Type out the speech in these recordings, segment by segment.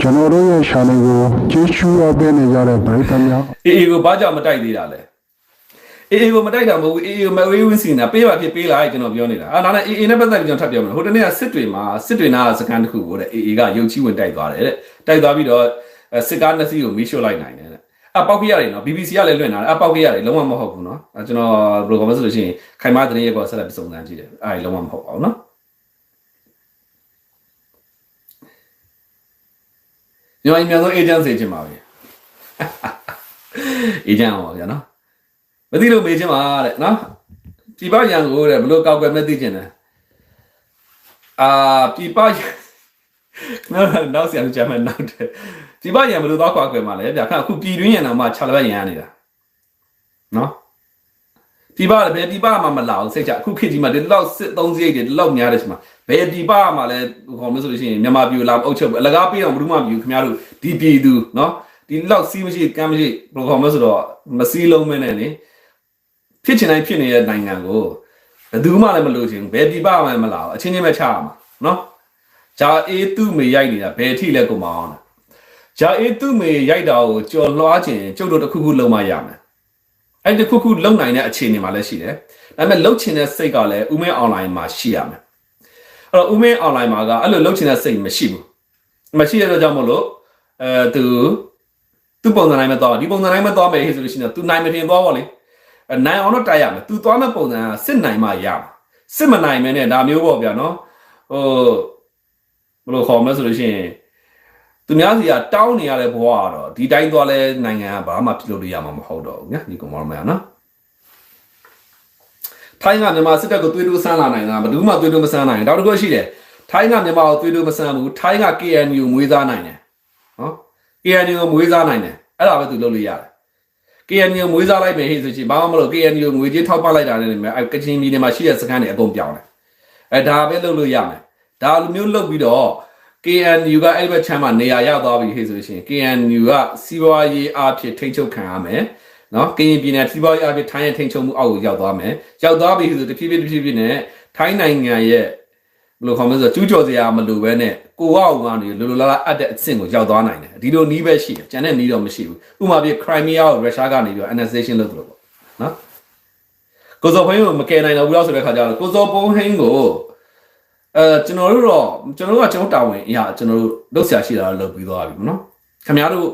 ကျွန်တော်တို့ရဲ့ channel ကိုကြည့်ရှုရပေးနေကြတဲ့ပရိသတ်များအေးအေးကိုဘာကြောင့်မတိုက်သေးတာလဲအေးအေးကိုမတိုက်တာမဟုတ်ဘူးအေးအေးကိုမဝေးဝင်းစီနေတာပေးပါဖြစ်ပေးလိုက်ကျွန်တော်ပြောနေတာအာနာနဲ့အေးအေးနဲ့ပတ်သက်ပြီးကျွန်တော်ထပ်ပြောမယ်ဟိုတနေ့ကစစ်တွေမှာစစ်တွေနာစကန်တစ်ခုကိုတဲ့အေးအေးကရုပ်ချီးဝင်တိုက်သွားတယ်တဲ့တိုက်သွားပြီးတော့အဲစစ်ကားနှစ်စီးကိုမီးရှို့လိုက်နိုင်တယ်တဲ့အပေါက်ကြီးရတယ်နော် BBC ကလည်းလွှင့်တာအပေါက်ကြီးရတယ်လုံးဝမဟုတ်ဘူးနော်အဲကျွန်တော်ဘယ်လိုကောမဆိုလို့ရှိရင်ခိုင်မာတဲ့ရက်ကောဆက်လက်စုံစမ်းကြည့်တယ်အဲလုံးဝမဟုတ်ပါဘူးနော် ညအမြန်ဆုံး agency ချင်းပါပဲ agent ဟောဗျာနော်မသိလို့မေးချင်းပါတဲ့နော်ပြပရန်ကိုတဲ့ဘလို့ကောက်ွယ်မဲ့သိချင်းတယ်အာပြပရန်နော်နောက်ဆရာကြမ်းမဲ့နောက်တယ်ပြပရန်ဘလို့တော့ကောက်ွယ်မှာလဲဗျာခါအခုပြည်တွင်းရန်တော့မှ6လက်ရန်နေတာနော် ပြပလည်းဘယ်ပြပမှမလာဘူးစိတ်ချအခုခေတ်ကြီးမှာဒီလောက်စစ်သုံးစရိတ်တွေဒီလောက်များတယ်ရှိမှာဘယ်ပြပမှလည်းဟောမလို့ဆိုလို့ရှိရင်မြန်မာပြည်လာအုပ်ချုပ်အလကားပေးအောင်ဘယ်သူမှမယူခင်ဗျားတို့ဒီပြည်သူနော်ဒီလောက်စီးမရှိကမ်းမရှိဘယ်လိုခေါ်မလဲဆိုတော့မစည်းလုံးမဲနဲ့လေဖြစ်ချင်တိုင်းဖြစ်နေတဲ့နိုင်ငံကိုဘယ်သူမှလည်းမလို့ချင်ဘူးဘယ်ပြပမှမလာဘူးအချင်းချင်းပဲချရမှာနော်ဂျာအေးသူ့မေရိုက်နေတာဘယ်အထိလဲကိုမအောင်လားဂျာအေးသူ့မေရိုက်တာကိုကြော်လွှားခြင်းကျုပ်တို့တစ်ခုခုလုံးမရမယ် အဲ့ဒီတစ်ခုခုလုံနိုင်တဲ့အခြေအနေမှာလည်းရှိတယ်ဒါပေမဲ့လုံချင်တဲ့စိတ်ကလည်းဥမင်းအွန်လိုင်းမှာရှိရမယ်အဲ့တော့ဥမင်းအွန်လိုင်းမှာကအဲ့လိုလုံချင်တဲ့စိတ်မရှိဘူးမရှိတဲ့အတွက်ကြောင့်မို့လို့အဲသူသူပုံစံတိုင်းပဲသွားဒီပုံစံတိုင်းပဲသွားမယ်ဟဲ့ဆိုလို့ရှိရင်သူနိုင်မတင်သွားပါလေအဲနိုင်အောင်တော့တိုက်ရမယ်သူသွားမဲ့ပုံစံကစစ်နိုင်မှရမှာစစ်မနိုင်မဲနဲ့ဒါမျိုးပေါ့ဗျာနော်ဟိုဘယ်လိုခေါ်မလဲဆိုလို့ရှိရင် သူများစီကတောင်းနေရတဲ့ဘဝကတော့ဒီတိုင်းသွားလဲနိုင်ငံကဘာမှပြုလုပ်လို့ရမှာမဟုတ်တော့ဘူးညာဒီကောင်မတော်မရနော်ထိုင်းကမြန်မာစစ်တပ်ကိုသွေးတိုးဆန်းလာနိုင်တာဘယ်သူမှသွေးတိုးမဆန်းနိုင်ဘူးနောက်တစ်ခုရှိတယ်ထိုင်းကမြန်မာကိုသွေးတိုးမဆန်းဘူးထိုင်းက KNU မွေးစားနိုင်တယ်နော် KNU ကိုမွေးစားနိုင်တယ်အဲ့ဒါပဲသူလုပ်လို့ရတယ် KNU မွေးစားလိုက်မယ်ဟေ့ဆိုချင်ဘာမှမလို့ KNU ငွေကြေးထောက်ပံ့လိုက်တာနဲ့လည်းအဲကချင်ပြည်နယ်မှာရှိတဲ့စခန်းတွေအကုန်ပြောင်းတယ်အဲဒါပဲလုပ်လို့ရမယ်ဒါလိုမျိုးလုပ်ပြီးတော့ KNU ကအဲ့ဘက်ချမ်းမှာနေရာရသွားပြီဟေ့ဆိုရှင် KNU ကစီးပွားရေးအဖြစ်ထိန်းချုပ်ခံရမယ်နော်ကရင်ပြည်နယ်စီးပွားရေးအဖြစ်ထိုင်းရဲ့ထိန်းချုပ်မှုအောက်ကိုရောက်သွားမယ်ရောက်သွားပြီဆိုတဖြည်းဖြည်းတဖြည်းဖြည်းနဲ့ထိုင်းနိုင်ငံရဲ့ဘယ်လိုခေါ်မလဲဆိုတော့ကျူးကျော်စရာမလိုပဲနဲ့ကိုကောက်ကနေလိုလိုလားလားအပ်တဲ့အဆင့်ကိုရောက်သွားနိုင်တယ်ဒီလိုနီးပဲရှိတယ်ကျန်တဲ့နီးတော့မရှိဘူးဥပမာပြခရိုင်းမီးယားကိုရုရှားကနေပြီးတော့ annexation လုပ်တယ်လို့ပေါ့နော်ကိုဇော်ဖုန်းကိုမကယ်နိုင်တော့ဘူးလို့ဆိုတဲ့ခါကျတော့ကိုဇော်ပုံဟင်းကို အဲကျွန်တော်တို့တော့ကျွန်တော်တို့ကကျွန်တော်တာဝန်အရာကျွန်တော်တို့လုပ်ဆရာရှိတာတော့လုပ်ပြီးသွားပြီနော်ခင်ဗျားတို့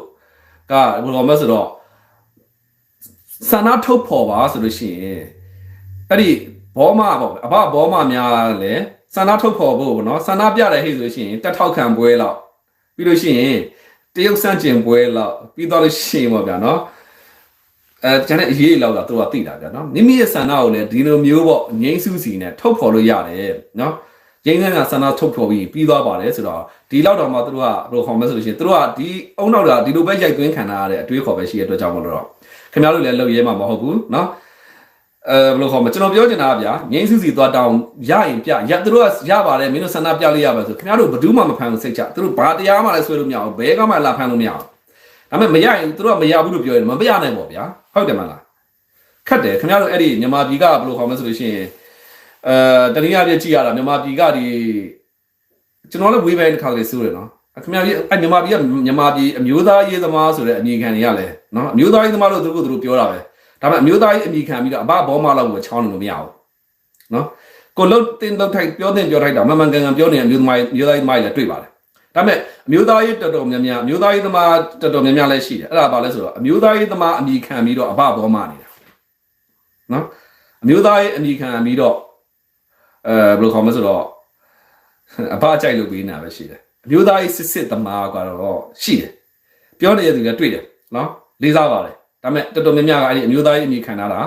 ကဘယ်လိုမှဆိုတော့စန္ဒထုတ်ဖော်ပါဆိုလို့ရှိရင်အဲ့ဒီဘောမပေါ့အဘဘောမများလည်းစန္ဒထုတ်ဖော်ဖို့ပေါ့နော်စန္ဒပြတယ်ဟိဆိုလို့ရှိရင်တက်ထောက်ခံပွဲလောက်ပြီးလို့ရှိရင်တရုတ်စန့်ကျင်ပွဲလောက်ပြီးတော့လို့ရှိရင်ပေါ့ဗျာနော်အဲကျန်တဲ့အရေးလောက်တော့သူကသိတာဗျာနော်မိမိရဲ့ဆန္ဒကိုလည်းဒီလိုမျိုးပေါ့ငိမ့်စုစီနဲ့ထုတ်ဖော်လို့ရတယ်နော် ရင်းနှီးကဆန္ဒထုတ်ဖော်ပြီးပြီးသွားပါတယ်ဆိုတော့ဒီလောက်တော့မှသူတို့ကဘယ်လိုခေါ်မလဲဆိုလို့ရှိရင်သူတို့ကဒီအုံနောက်ကဒီလိုပဲရိုက်သွင်းခံရတဲ့အတွေးခေါ်ပဲရှိတဲ့အတွက်ကြောင့်မလို့တော့ခင်ဗျားတို့လည်းလုပ်ရဲမှာမဟုတ်ဘူးနော်အဲဘယ်လိုခေါ်မလဲကျွန်တော်ပြောချင်တာကဗျာငိမ့်စုစီသွားတောင်းရရင်ပြရသူတို့ကရပါတယ်မင်းတို့ဆန္ဒပြလို့ရပါဆိုခင်ဗျားတို့ဘယ်သူမှမဖမ်းဘူးစိတ်ချသူတို့ဘာတရားမှလည်းဆွဲလို့မရဘူးဘဲကမှလာဖမ်းလို့မရဘူးဒါပေမဲ့မရရင်သူတို့ကမရဘူးလို့ပြောရင်မပြနိုင်ပေါ့ဗျာဟုတ်တယ်မလားခက်တယ်ခင်ဗျားတို့အဲ့ဒီမြန်မာပြည်ကဘယ်လိုခေါ်မလဲဆိုလို့ရှိရင် အဲတနည်းအားဖြင့်ကြည့်ရတာမြန်မာပြည်ကဒီကျွန်တော်လည်းဝေးပိုင်းတစ်ခါလေးစိုးတယ်နော်ခင်ဗျားပြည်အဲ့မြန်မာပြည်ကမြန်မာပြည်အမျိုးသားရေးသမားဆိုတဲ့အမည်ခံတွေကလည်းနော်အမျိုးသားရေးသမားလို့သူတို့ကသူတို့ပြောတာပဲဒါပေမဲ့အမျိုးသားရေးအမည်ခံပြီးတော့အဘဘောမလောက်ကိုချောင်းလို့မရဘူးနော်ကိုလုံးတင်တော့ထိုက်ပြောတင်ပြောထိုက်တာမမှန်ကန်ကန်ပြောနေအမျိုးသမားအမျိုးသားရေးသမားတွေလည်းတွေ့ပါတယ်ဒါပေမဲ့အမျိုးသားရေးတော်တော်များများအမျိုးသားရေးသမားတော်တော်များများလည်းရှိတယ်အဲ့ဒါဘာလဲဆိုတော့အမျိုးသားရေးသမားအမည်ခံပြီးတော့အဘဘောမနေတာနော်အမျိုးသားရေးအမည်ခံပြီးတော့ အဲဘယ်လိုခေါ်မလဲဆိုတော့အဘအကြိုက်လို့ပေးနေတာပဲရှိတယ်အမျိုးသားရေးစစ်စစ်သမားကတော့ရှိတယ်ပြောနေတဲ့သူလည်းတွေ့တယ်နော်လေးစားပါတယ်ဒါပေမဲ့တော်တော်များများကအဲ့ဒီအမျိုးသားရေးအမည်ခံထားတာ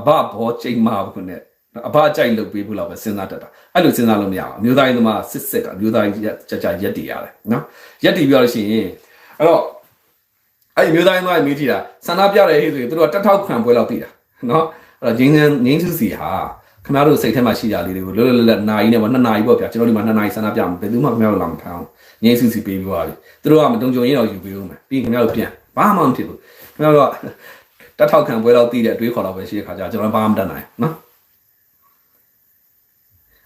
အဘဘောချိန်မာဘူးနဲ့အဘအကြိုက်လုပ်ပေးဖို့လောက်ပဲစဉ်းစားတတ်တာအဲ့လိုစဉ်းစားလို့မရအောင်အမျိုးသားရေးသမားစစ်စစ်ကအမျိုးသားရေးကြကြရက်တည်ရတယ်နော်ရက်တည်ပြောလို့ရှိရင်အဲ့တော့အဲ့ဒီအမျိုးသားရေးသမားမေးကြည့်တာဆန္ဒပြတယ်ဟဲ့ဆိုရင်သူတို့ကတက်ထောက်ခံပွဲလောက်တည်တာနော်အဲ့တော့ငင်းငင်းငင်းစုစီဟာ ခင်ဗျားတို့စိတ်ထဲမှာရှိတာလေးတွေကိုလွတ်လွတ်လပ်လပ်နာရီနဲ့ပေါ့နှစ်နာရီပေါ့ဗျာကျွန်တော်ဒီမှာနှစ်နာရီဆန္ဒပြမယ်ဘယ်သူမှခင်ဗျားတို့လာမဖမ်းအောင်ငင်းစုစီပေးပြီးသွားပြီသူတို့ကမတုံကြုံရင်တော့ယူပေးဦးမယ်ပြီးခင်ဗျားတို့ပြန်ဘာမှမဖြစ်ဘူးခင်ဗျားတို့ကတက်ထောက်ခံပွဲလောက်တည်တဲ့အတွေးခေါ်တော့ပဲရှိတဲ့ခါကျကျွန်တော်ဘာမှမတတ်နိုင်နော်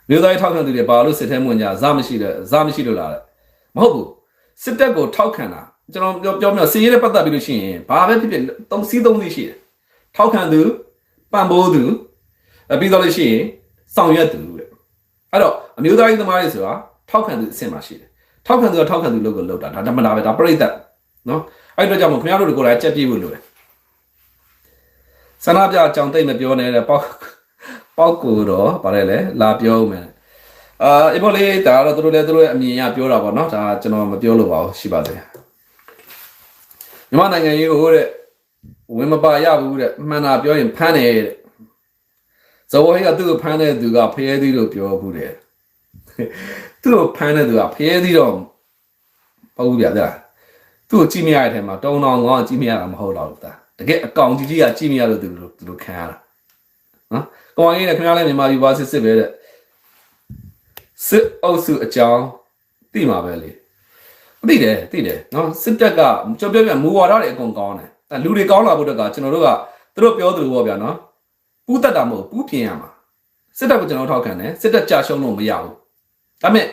မြို့သားထောက်ခံသူတွေဘာလို့စစ်ထဲမဝင်ကြဇမရှိတဲ့ဇမရှိလို့လားတဲ့မဟုတ်ဘူးစစ်တပ်ကိုထောက်ခံတာကျွန်တော်ပြောပြောမြောစီးရဲနဲ့ပတ်သက်ပြီးလို့ရှိရင်ဘာပဲဖြစ်ဖြစ်သုံးစီးသုံးစီးရှိတယ်ထောက်ခံသူပံ့ပိုးသူအ ပြီးတော့လို့ရှိရင်ဆောင်ရွက်သူတဲ့အဲ့တော့အမျိုးသားရေးသမားတွေဆိုတာထောက်ခံသူအဆင့်မှာရှိတယ်ထောက်ခံသူကထောက်ခံသူလို့ကိုလောက်တာဒါဓမ္မတာပဲဒါပြိတ္တနော်အဲ့တော့ကြောင့်မို့ခင်ဗျားတို့ကိုယ်တိုင်ကြက်ပြေးဖို့လိုတယ်ဆန္ဒပြအကြောင်းသိမ့်မပြောနဲ့တဲ့ပေါက်ပေါက်ကိုတော့ဗါလဲလေလာပြောဦးမယ်အာအဘောလေးဒါကတော့သူတို့လည်းသူတို့ရဲ့အမြင်အရပြောတာပေါ့နော်ဒါကျွန်တော်မပြောလို့ပါဘူးရှိပါသေးတယ်မြန်မာနိုင်ငံရေးကိုတဲ့ဝင်မပါရဘူးတဲ့မှန်တာပြောရင်ဖမ်းတယ်တဲ့ ဇော်ဝဟိကသူ့ကိုဖမ်းတဲ့သူကဖရဲသီးလို့ပြောဘူးတဲ့သူ့ကိုဖမ်းတဲ့သူကဖရဲသီးတော့ပေါ့ဘူးဗျာတဲ့သူ့ကိုကြည့်မရတဲ့အထက်မှာတုံတောင်ကောင်းကြည့်မရတာမဟုတ်တော့ဘူးသားတကယ်အကောင်ကြီးကြီးကကြည့်မရလို့သူတို့သူတို့ခံရတာနော်ကောင်းကြီးနဲ့ခင်ဗျားလည်းမြန်မာပြည်ပါစစ်စစ်ပဲတဲ့စစ်အုပ်စုအကြောင်းသိမှာပဲလေသိတယ်သိတယ်နော်စစ်တပ်ကကြောက်ပြပြမူဝါဒတွေအကုန်ကောင်းတယ်အဲလူတွေကောင်းလာဖို့တက်ကကျွန်တော်တို့ကသူတို့ပြောသလိုပေါ့ဗျာနော် ပူးတက်တာမဟုတ်ပူးပြင်ရမှာစစ်တပ်ကိုကျွန်တော်ထောက်ခံတယ်စစ်တပ်ကြာရှုံးလို့မရဘူးဒါပေမဲ့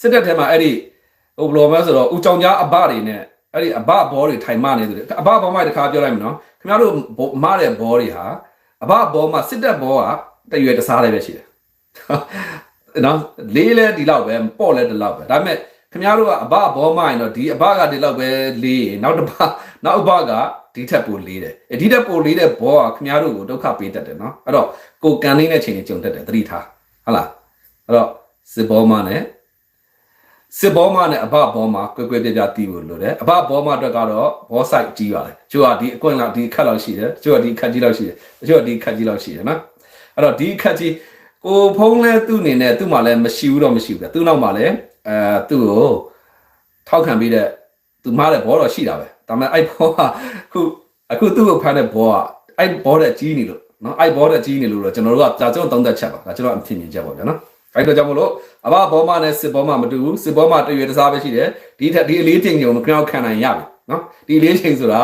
စစ်တပ်ထဲမှာအဲ့ဒီဟိုဘလော်မဲဆိုတော့ဦးကြောင်ကြားအဘတွေနဲ့အဲ့ဒီအဘဘောတွေထိုင်မနေသူတွေအဘဘောမှတခါပြောလိုက်မယ်နော်ခင်ဗျားတို့မတဲ့ဘောတွေဟာအဘဘောမှာစစ်တပ်ဘောကတရွယ်တစားလေးပဲရှိတယ်နော်လေးလဲဒီလောက်ပဲပေါ့လဲဒီလောက်ပဲဒါပေမဲ့ ခင်ဗျားတို့ကအဘဘောမှရင်တော့ဒီအဘကဒီလောက်ပဲလေးရင်နောက်တစ်ဘနောက်အဘကဒီထက်ပိုလေးတယ်အဒီထက်ပိုလေးတဲ့ဘောကခင်ဗျားတို့ကိုဒုက္ခပေးတတ်တယ်နော်အဲ့တော့ကိုကန်နေတဲ့ချိန်ကြီးကြုံတတ်တယ်သတိထားဟုတ်လားအဲ့တော့စစ်ဘောမှနဲ့စစ်ဘောမနဲ့အဘဘောမကွဲကွဲပြားပြားတီးဖို့လိုတယ်အဘဘောမအတွက်ကတော့ဘောဆိုင်ကြီးပါတယ်ကျိုးကဒီအကွင့်လောက်ဒီခတ်လောက်ရှိတယ်ကျိုးကဒီခတ်ကြီးလောက်ရှိတယ်ကျိုးကဒီခတ်ကြီးလောက်ရှိတယ်နော်အဲ့တော့ဒီခတ်ကြီးကိုဖုံးလဲသူ့အနေနဲ့သူ့မှာလည်းမရှိဘူးတော့မရှိဘူးပြသူ့နောက်မှာလည်း အဲသူ့ကိုထောက်ခံပြီးတဲ့သူမားတဲ့ဘောတော့ရှိတာပဲဒါပေမဲ့အဲ့ဘောကခုအခုသူ့ကိုဖမ်းတဲ့ဘောကအဲ့ဘောတဲ့ကြီးနေလို့နော်အဲ့ဘောတဲ့ကြီးနေလို့တော့ကျွန်တော်တို့ကဒါကျွန်တော်သုံးသက်ချက်ပါဒါကျွန်တော်အဖြစ်မြင်ချက်ပါဗျာနော်အဲ့တော့ကြောင့်မလို့အဘဘောမနဲ့စစ်ဘောမမတူဘူးစစ်ဘောမတရွေတစားပဲရှိတယ်ဒီထက်ဒီအလေးချိန်ကိုမကြောက်ခံနိုင်ရပြီနော်ဒီအလေးချိန်ဆိုတာ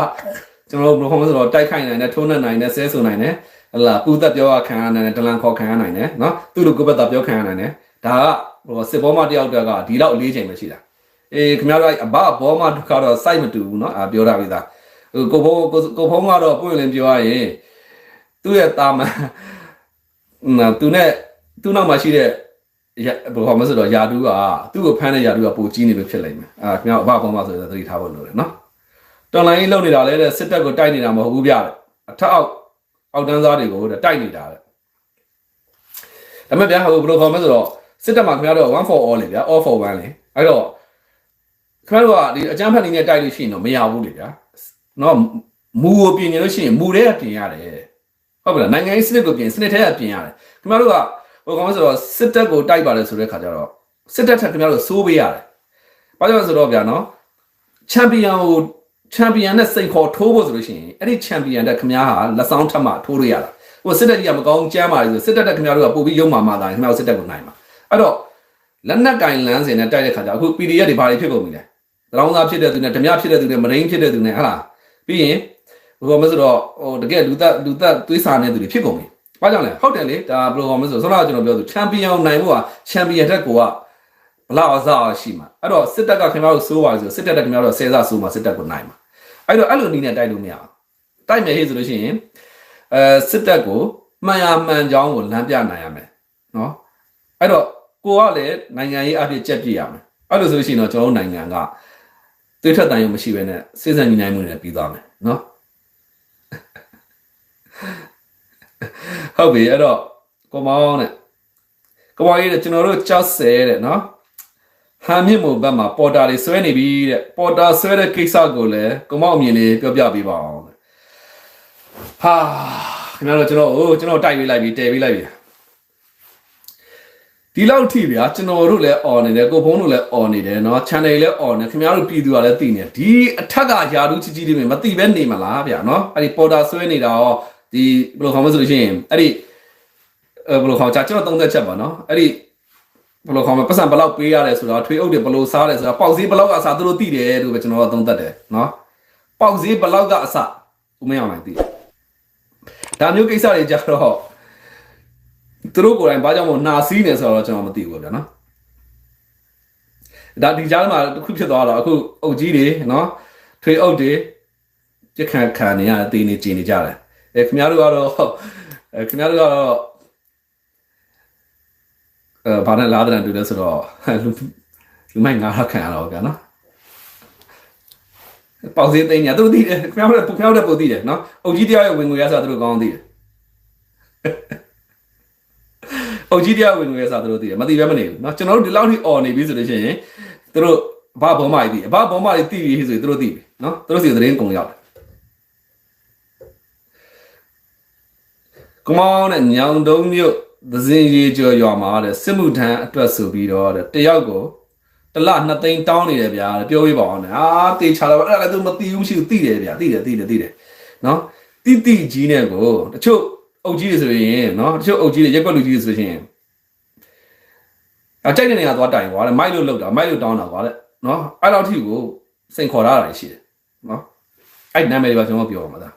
ကျွန်တော်တို့ဘယ်လိုမှမဆိုတော့တိုက်ခိုက်နိုင်တယ်ထုံးနှက်နိုင်တယ်ဆဲဆိုနိုင်တယ်ဟလာပူသက်ပြောခံရနိုင်တယ်ဒလန်ခေါ်ခံရနိုင်တယ်နော်သူ့လိုကိုယ့်ဘက်သားပြောခံရနိုင်တယ်ဒါက ဟိုစစ်ဘောမတယောက်တည်းကဒီလောက်အလေးချိန်ပဲရှိတာအေးခင်ဗျားတို့အဘဘောမတို့ကတော့စိုက်မတူဘူးနော်အာပြောတာပြီသားဟိုကိုဘုံကိုဘုံကတော့ပွင့်လင်းပြောရရင်သူ့ရဲ့တာမန်သူနဲ့သူ့နောက်မှာရှိတဲ့ရဘယ်ဟောမဆိုတော့ယာတူးကသူ့ကိုဖမ်းတဲ့ယာတူးကပိုကြီးနေလို့ဖြစ်လိမ့်မယ်အာခင်ဗျားအဘဘောမဆိုတော့သတိထားဖို့လိုတယ်နော်တော်လိုင်းလုံနေတာလဲတဲ့စစ်တပ်ကိုတိုက်နေတာမဟုတ်ဘူးဗျအထက်အောက်အောက်တန်းသားတွေကိုတဲ့တိုက်နေတာတဲ့ဒါပေမဲ့ဗျာဟိုဘယ်လိုခေါ်မလဲဆိုတော့ စစ်တပ်မှာခင်ဗျားတို့1 for all လေဗျာ all for one လေအဲ့တော့ခင်ဗျားတို့ကဒီအကြမ်းဖက်နေနဲ့တိုက်လို့ရှိရင်တော့မရဘူးလေဗျာနော်မူကိုပြင်နေလို့ရှိရင်မူတွေကပြင်ရတယ်ဟုတ်ပြီလားနိုင်ငံရေးစနစ်ကိုပြင်စနစ်ထဲကပြင်ရတယ်ခင်ဗျားတို့ကဟိုကောင်ဆိုတော့စစ်တပ်ကိုတိုက်ပါတယ်ဆိုတဲ့ခါကျတော့စစ်တပ်ထက်ခင်ဗျားတို့စိုးပေးရတယ်ဘာကြောင့်လဲဆိုတော့ဗျာနော်ချန်ပီယံကိုချန်ပီယံနဲ့စိန်ခေါ်ထိုးဖို့ဆိုလို့ရှိရင်အဲ့ဒီချန်ပီယံတက်ခင်ဗျားဟာလက်ဆောင်ထပ်မှထိုးလို့ရတာဟိုစစ်တပ်ကြီးကမကောင်းကြမ်းပါလေဆိုစစ်တပ်တက်ခင်ဗျားတို့ကပို့ပြီးရုံမာမှသာခင်ဗျားတို့စစ်တပ်ကိုနိုင်မှာ အဲ့တော့လက်နက်ကင်လန်းစင်နဲ့တိုက်တဲ့ခါကျအခု PDF တွေဘာတွေဖြစ်ကုန်ပြီလဲတရောင်းသားဖြစ်တဲ့သူနဲ့ဓမြဖြစ်တဲ့သူနဲ့မရင်းဖြစ်တဲ့သူနဲ့ဟာလားပြီးရင်ဘယ်လိုမဆိုတော့ဟိုတကယ်လူသက်လူသက်သွေးစာတဲ့သူတွေဖြစ်ကုန်ပြီဘာကြောင့်လဲဟုတ်တယ်လေဒါဘယ်လိုဟောမဆိုဆောလာကျွန်တော်ပြောသူချန်ပီယံနိုင်ဖို့ကချန်ပီယံတက်ကိုကဘလောက်အစားရှိမှာအဲ့တော့စစ်တပ်ကခင်ဗျားတို့စိုးပါလို့ဆိုစစ်တပ်တက်ခင်ဗျားတို့ဆယ်စားစိုးမှာစစ်တပ်ကိုနိုင်မှာအဲ့တော့အဲ့လိုနည်းနဲ့တိုက်လို့မရအောင်တိုက်မယ်ဟေ့ဆိုလို့ရှိရင်အဲစစ်တပ်ကိုမှန်ရမှန်ကြောင်းကိုလမ်းပြနိုင်ရမယ်နော်အဲ့တော့ ကိုကလည်းနိုင်ငံရေးအဖြစ်ကြက်ပြရမယ်အဲ့လိုဆိုလို့ရှိရင်တော့ကျွန်တော်တို့နိုင်ငံကသွေးထွက်တန်ရုံမရှိဘဲနဲ့စစ်စံညီနိုင်မှုနဲ့ပြီးသွားမယ်နော်ဟုတ်ပြီအဲ့တော့ကိုမောင်းတဲ့ကိုမောင်းရေးတဲ့ကျွန်တော်တို့ကြောက်ဆဲတဲ့နော်ဟန်မြင့်မို့ဘက်မှာပေါ်တာတွေဆွဲနေပြီတဲ့ပေါ်တာဆွဲတဲ့ကိစ္စကိုလည်းကိုမောင်းအမြင်လေးပြောပြပေးပါအောင်တဲ့ဟာခင်ဗျားတို့ကျွန်တော်ဟိုကျွန်တော်တိုက်ပေးလိုက်ပြီတဲပေးလိုက်ပြီ ဒီလောက်ထိဗျာကျွန်တော်တို့လည်း on နေတယ်ကိုဖုံးတို့လည်း on နေတယ်เนาะ channel လည်း on နေခင်ဗျားတို့ပြည်သူကလည်းသိနေဒီအထက်ကယာဒူးချီချီလေးမသိပဲနေမလားဗျာเนาะအဲ့ဒီပေါ်တာဆွဲနေတာရောဒီဘယ်လိုခေါ်မလဲဆိုလို့ရှိရင်အဲ့ဒီအဲဘယ်လိုခေါ်ကြကျွန်တော်သုံးသက်ချက်ပါเนาะအဲ့ဒီဘယ်လိုခေါ်မလဲပတ်စံဘယ်လောက်ပေးရတယ်ဆိုတော့ထွေးအုပ်တွေဘယ်လိုစားတယ်ဆိုတော့ပေါက်စည်းဘယ်လောက်ကအစားသူတို့သိတယ်လို့ပဲကျွန်တော်ကသုံးသက်တယ်เนาะပေါက်စည်းဘယ်လောက်ကအစားဦးမင်းအောင်နိုင်သိဒါမျိုးကိစ္စတွေကြတော့ သူတို့ကိုယ်တိုင်ဘာကြောင့်မို့နာစီးနေဆိုတော့ကျွန်တော်မသိဘူးဗျာနော်ဒါဒီကြားမှာတစ်ခုဖြစ်သွားတော့အခုအုပ်ကြီးတွေနော်ထွေအုပ်တွေပြက်ခံခံနေရတေးနေကျင်နေကြတယ်အဲခင်ဗျားတို့ကတော့အဲခင်ဗျားတို့ကတော့အဲဘာနဲ့လာတဲ့တူလဲဆိုတော့လူလူမိုက်ငါတော့ခံရတော့ဗျာနော်ပေါစင်းသိညာသူတို့သိတယ်ခင်ဗျားတို့ခင်ဗျားတို့ပိုသိတယ်နော်အုပ်ကြီးတရားရဲ့ဝင်ငွေရဆိုတာသူတို့ကောင်းသိတယ် အုပ်ကြီးတရားဝင်ငွေရဆိုတာသူတို့သိတယ်မသိဘဲမနေဘူးနော်ကျွန်တော်တို့ဒီလောက်ထိអော်နေပြီဆိုလို့ရှိရင်သူတို့ဘာဘောမကြီးသိဘာဘောမကြီးသိပြီဆိုရင်သူတို့သိပြီနော်သူတို့စီသတင်းကုန်ရောက်တယ်ကမောင်းနဲ့ညောင်တုံးမြို့သဇင်ရေကျော်ရွာမှာတဲ့စစ်မှုထမ်းအတွက်ဆိုပြီးတော့တဲ့တယောက်ကိုတလ2သိန်းတောင်းနေတယ်ဗျာတဲ့ပြောပြပါအောင်နဲ့အာတေချာတော့အဲ့ဒါလည်းသူမသိဘူးမရှိဘူးသိတယ်ဗျာသိတယ်သိတယ်သိတယ်နော်တိတိကြီးနဲ့ကိုတချို့ အုပ်ကြီးတွေဆိုရင်နော်တချို့အုပ်ကြီးတွေရက်ွက်လူကြီးတွေဆိုရင်အကြိုက်တဲ့နေရာသွားတိုင်ကွာတဲ့မိုက်လို့လောက်တာမိုက်လို့တောင်းတာကွာတဲ့နော်အဲ့လောက်ထိကိုစိန်ခေါ်ရတာရှိတယ်နော်အဲ့နာမည်တွေပါကျွန်တော်ပြောပါမှာသား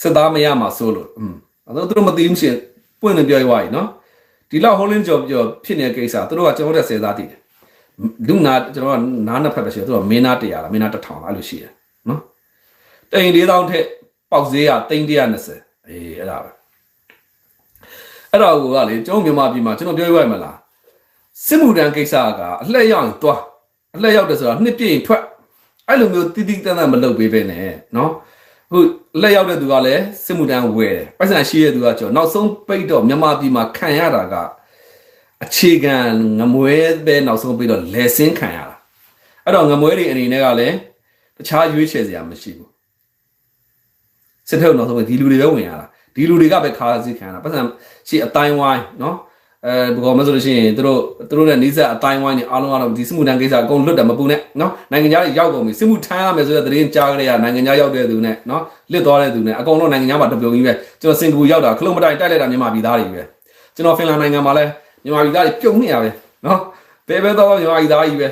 စစ်သားမရမှာစိုးလို့อืมအဲ့တော့သူတို့မသိဘူးရှင်ပွင့်နေပြောရွားကြီးနော်ဒီလောက်ဟိုလင်းကြော်ပြောဖြစ်နေတဲ့ကိစ္စသူတို့ကကျွန်တော်တို့ဆယ်သားတည်တယ်လူနာကျွန်တော်ကနားနှစ်ဖက်ပဲရှိတယ်သူကမင်းနာ100လားမင်းနာ1000လားအဲ့လိုရှိတယ်နော်တိန်4000ထက် ပေါက်ဈေးက320အေးအဲ့ဒါပဲအဲ့တော့ကလေကျွန်တော်မြန်မာပြည်မှာကျွန်တော်ပြောရရမလားစစ်မှုတန်းကိစ္စကအလှည့်ရောက်ရင်တွားအလှည့်ရောက်တယ်ဆိုတာနှစ်ပြည့်ရင်ထွက်အဲ့လိုမျိုးတိတိတတ်တတ်မလုပ်ပေးပဲနဲ့နော်အခုလက်ရောက်တဲ့သူကလည်းစစ်မှုတန်းဝယ်တယ်ပိုက်ဆံရှိတဲ့သူကကျော်နောက်ဆုံးပိတ်တော့မြန်မာပြည်မှာခံရတာကအခြေခံငမွဲပဲနောက်ဆုံးပိတ်တော့လဲစင်းခံရတာအဲ့တော့ငမွဲတွေအနေနဲ့ကလည်းတခြားရွေးချယ်စရာမရှိဘူး စစ်ထုတ်နောက်ဆုံးဒီလူတွေပဲဝင်ရတာဒီလူတွေကပဲခါးစီခံရတာပတ်စံရှိအတိုင်းဝိုင်းနော်အဲဘောမဆိုလို့ရှိရင်တို့တို့နဲ့နီးစပ်အတိုင်းဝိုင်းနေအားလုံးကတော့ဒီစစ်မှုတန်းကိစ္စအကုန်လွတ်တယ်မပူနဲ့နော်နိုင်ငံသားတွေရောက်ကုန်ပြီစစ်မှုထမ်းရမယ်ဆိုတဲ့သတင်းကြားကြရနိုင်ငံသားရောက်တဲ့သူနဲ့နော်လစ်သွားတဲ့သူနဲ့အကုန်လုံးနိုင်ငံသားမှာတပြုံကြီးပဲကျွန်တော်စင်ကာပူရောက်တာခလုံးမတိုင်တိုက်လိုက်တာမြန်မာပြည်သားတွေပဲကျွန်တော်ဖင်လန်နိုင်ငံမှာလဲမြန်မာပြည်သားတွေပြုံနေရပဲနော်ဘယ်ပဲတော့မြန်မာပြည်သားကြီးပဲ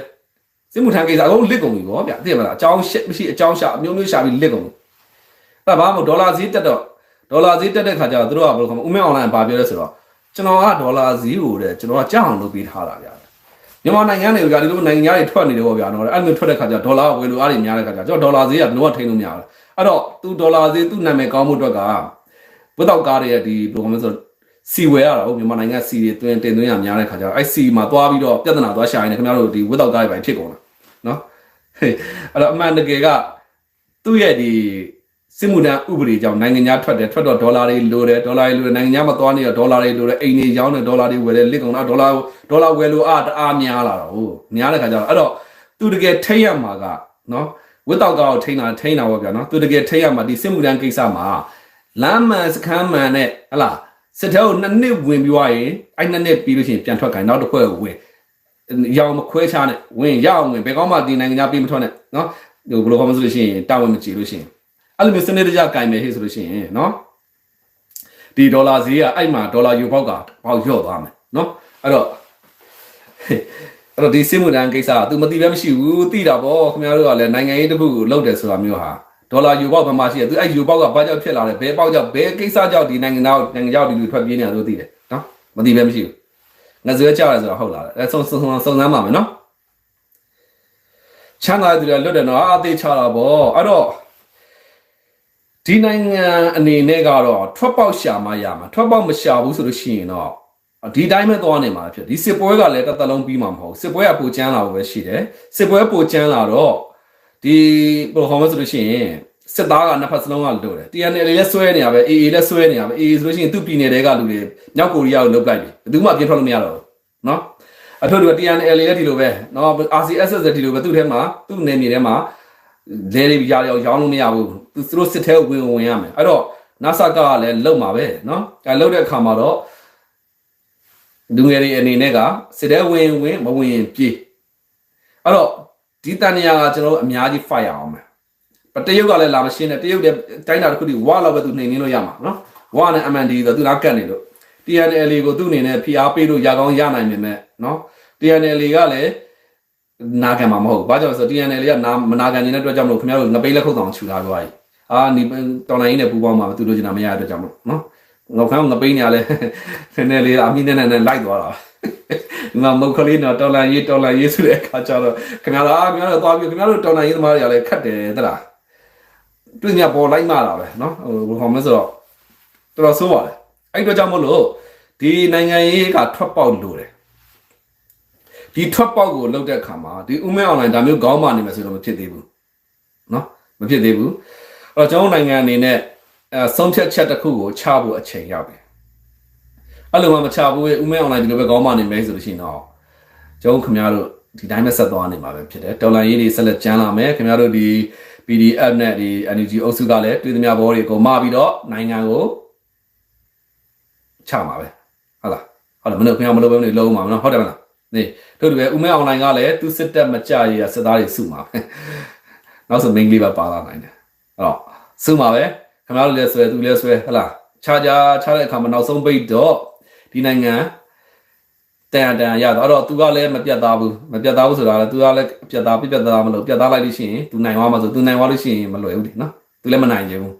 စစ်မှုထမ်းကိစ္စအကုန်လစ်ကုန်ပြီဗောဗျသိရမလားအကြောင်းရှက်မရှိအကြောင်းရှာအမျိုးမျိုးရှာပြီးလစ်ကုန်ပြီ အဲ့ဘာမှဒေါ်လာဈေးတက်တော့ဒေါ်လာဈေးတက်တဲ့ခါကျတော့တို့ကဘယ်လိုခေါ်မလဲဦးမင်းအွန်လိုင်းဘာပြောလဲဆိုတော့ကျွန်တော်ကဒေါ်လာဈေးကိုတဲ့ကျွန်တော်ကကြောက်အောင်လုပ်ပေးထားတာဗျာမြန်မာနိုင်ငံတွေကဒီလိုနိုင်ငံသားတွေထွက်နေတယ်ပေါ့ဗျာနော်အဲ့လိုထွက်တဲ့ခါကျဒေါ်လာဝယ်လို့အားတွေများတဲ့ခါကျကျွန်တော်ဒေါ်လာဈေးကဘယ်တော့ထိန်းလို့မရဘူးအဲ့တော့သူဒေါ်လာဈေးသူ့နာမည်ကောင်းမှုအတွက်ကဝတ်တော့ကားတွေရဲ့ဒီဘယ်လိုခေါ်မလဲဆိုစီဝယ်ရတာဟုတ်မြန်မာနိုင်ငံစီတွေတွင်တင်သွင်းရများတဲ့ခါကျတော့အဲ့စီမှာသွားပြီးတော့ပြဿနာသွားရှာရင်ခင်ဗျားတို့ဒီဝတ်တော့ကားတွေပဲဖြစ်ကုန်တာနော်အဲ့တော့အမှန်တကယ်ကသူ့ရဲ့ဒီ စစ်မှုထမ်းဥပဒေကြောင့်နိုင်ငံသားထွက်တယ်ထွက်တော့ဒေါ်လာတွေလိုတယ်ဒေါ်လာတွေလိုတယ်နိုင်ငံသားမသွားနေတော့ဒေါ်လာတွေလိုတယ်အိမ်တွေရောင်းတယ်ဒေါ်လာတွေဝယ်တယ်လစ်ကုန်တော့ဒေါ်လာဒေါ်လာဝယ်လို့အားတအားများလာတော့ဟုတ်များတဲ့ခါကျတော့အဲ့တော့သူတကယ်ထိတ်ရမှာကနော်ဝတ်တော့ကောက်ထိန်းတာထိန်းတာပေါ့ဗျာနော်သူတကယ်ထိတ်ရမှာဒီစစ်မှုထမ်းကိစ္စမှာလမ်းမှန်စခန်းမှန်နဲ့ဟလာစစ်ထဲကိုနှစ်နှစ်ဝင်ပြီးွားရင်အဲ့နှစ်နှစ်ပြီးလို့ရှိရင်ပြန်ထွက်ခိုင်းနောက်တစ်ခွဲကိုဝင်ရောင်မခွဲချနဲ့ဝင်ရအောင်ဝင်ဘယ်ကောင်းမှဒီနိုင်ငံသားပြီးမထွက်နဲ့နော်ဟိုဘယ်လိုခေါ်မလို့ရှိရင်တာဝန်မကြည့်လို့ရှိရင် အဲ့လိုမျိုးစနစ်တကျကင်မယ်ဟဲ့ဆိုလို့ရှိရင်နော်ဒီဒေါ်လာဈေးကအဲ့မှာဒေါ်လာယူပေါက်ကပေါက်လျော့သွားမယ်နော်အဲ့တော့အဲ့တော့ဒီစစ်မှုတန်းကိစ္စက तू မသိပဲမရှိဘူးသိတာပေါ့ခင်ဗျားတို့ကလည်းနိုင်ငံရေးတစ်ခုကိုလုပ်တယ်ဆိုတာမျိုးဟာဒေါ်လာယူပေါက်ဘာမှရှိတယ် तू အဲ့ယူပေါက်ကဘာကြောင့်ဖြစ်လာလဲဘယ်ပေါက်ကြောင့်ဘယ်ကိစ္စကြောင့်ဒီနိုင်ငံသားနိုင်ငံကြောင့်ဒီလူထွက်ပြေးနေတာတို့သိတယ်နော်မသိပဲမရှိဘူးငါဇွဲကြောက်ရဆိုတာဟုတ်လားအဲစုံစုံစုံစုံစမ်းပါမယ်နော်ချမ်းသာတဲ့သူတွေလွတ်တယ်နော်အာသေးချတာပေါ့အဲ့တော့ ဒီနိုင်ငံအနေနဲ့ကတော့ထွက်ပေါက်ရှာမှရမှာထွက်ပေါက်မရှာဘူးဆိုလို့ရှိရင်တော့ဒီတိုင်းပဲသွားနေမှာဖြစ်ဒီစစ်ပွဲကလည်းတစ်သက်လုံးပြီးမှာမဟုတ်စစ်ပွဲကပိုကျန်းလာဖို့ပဲရှိတယ်စစ်ပွဲပိုကျန်းလာတော့ဒီဘယ်လိုဟောမလဲဆိုလို့ရှိရင်စစ်သားကနှစ်ဖက်စလုံးကလို့တယ် TNL လည်းဆွဲနေရပဲ AA လည်းဆွဲနေရပဲ AA ဆိုလို့ရှိရင်သူ့ပြည်နယ်တွေကလူတွေမြောက်ကိုရီးယားကိုလုတ်လိုက်ပြီဘယ်သူမှပြင်ထွက်လို့မရတော့ဘူးနော်အထူးတူ TNL လည်းဒီလိုပဲနော် RCSS လည်းဒီလိုပဲသူ့ထဲမှာသူ့နယ်မြေထဲမှာလဲလေးပြားရောက်ရောင်းလို့မရဘူး သူတို့စစ်ထဲကိုဝင်ဝင်ရမယ်အဲ့တော့ NASA ကလည်းလုံမှာပဲနော်အဲလုံတဲ့အခါမှာတော့လူငယ်တွေအနေနဲ့ကစစ်ထဲဝင်ဝင်မဝင်ရင်ပြေးအဲ့တော့ဒီတန်နေရာကကျွန်တော်တို့အများကြီး fight အောင်မယ်ပတရုတ်ကလည်းလာမရှင်းနဲ့တရုတ်လည်းတိုင်းတာတစ်ခုတည်းဝါလောက်ပဲသူနှိမ်နှင်းလို့ရမှာနော်ဝါနဲ့ MND ဆိုသူလားကတ်နေလို့ TNL ကိုသူ့အနေနဲ့ PR ပေးလို့ရကောင်းရနိုင်ပေမဲ့နော် TNL ကလည်းနာခံမှာမဟုတ်ဘူး။ဘာကြောင့်လဲဆိုတော့ TNL ကနာမနာခံနေတဲ့အတွက်ကြောင့်မလို့ခင်ဗျားတို့ငပိတ်လက်ခုပ်တောင်ခြူထားကြပါ යි ။ အာဒီတော်နိုင်နဲ့ပူပေါင်းမှာသူတို့ကျင်တာမရတဲ့ကြောင့်မလို့နော်ငေါခမ်းငပိန်းညာလဲနည်းနည်းလေးအမိနဲ့နဲ့လိုက်သွားတာငါမုတ်ကလေးတော့တော်လန်ရေးတော်လန်ရေးဆိုတဲ့အခါကျတော့ခင်ဗျားတို့အာခင်ဗျားတို့သွားပြီခင်ဗျားတို့တော်လန်ရေးသမားတွေကလည်းခတ်တယ်တလားတွေ့ညပေါ်လိုက်မှတာပဲနော်ဟိုဘယ်ခေါ်မလဲဆိုတော့တော်တော်ဆိုးပါလေအဲ့တော့ကြောင့်မလို့ဒီနိုင်ငံရေးကထွက်ပေါက်လို့တယ်ဒီထွက်ပေါက်ကိုလောက်တဲ့အခါမှာဒီဥမဲအွန်လိုင်းဒါမျိုးခေါင်းမာနေမယ်ဆိုတော့မဖြစ်သေးဘူးနော်မဖြစ်သေးဘူး တော့ကျွန်တော်နိုင်ငံအနေနဲ့အဲဆုံးဖြတ်ချက်တစ်ခုကိုချဖို့အချိန်ရောက်ပြီအဲ့လိုမှမချဘူးဥမဲအွန်လိုင်းဒီလိုပဲကောင်းမှနေမယ်ဆိုလို့ရှိရင်တော့ကျွန်တော်ခင်ဗျားတို့ဒီတိုင်းပဲဆက်သွားနေမှာပဲဖြစ်တယ်တော်လန်ရေးတွေဆက်လက်ကျန်းလာမယ်ခင်ဗျားတို့ဒီ PDF နဲ့ဒီ NUG အုပ်စုကလည်းတွေ့သမျှဘောတွေကိုမှာပြီးတော့နိုင်ငံကိုချမှာပဲဟုတ်လားဟုတ်လားမလို့ခင်ဗျားမလို့ပဲနေလုံးမှာမနော်ဟုတ်တယ်မလားနေတို့တူပဲဥမဲအွန်လိုင်းကလည်းသူစစ်တက်မကြရရစစ်သားတွေစုမှာပဲနောက်ဆို main လေးပဲပါလာနိုင်တယ်အဲ့ တော့စုမှာပဲခင်ဗျားတို့လည်းဆွဲသူလည်းဆွဲဟလားခြားခြားခြားတဲ့အခါမှာနောက်ဆုံးပိတ်တော့ဒီနိုင်ငံတန်တန်ရတော့အဲ့တော့သူကလည်းမပြတ်သားဘူးမပြတ်သားဘူးဆိုတာလည်းသူကလည်းပြတ်သားပြပြတ်သားမလို့ပြတ်သားလိုက်လို့ရှိရင်သူနိုင်သွားမှာဆိုသူနိုင်သွားလို့ရှိရင်မလွယ်ဘူးလေနော်သူလည်းမနိုင်ကြဘူး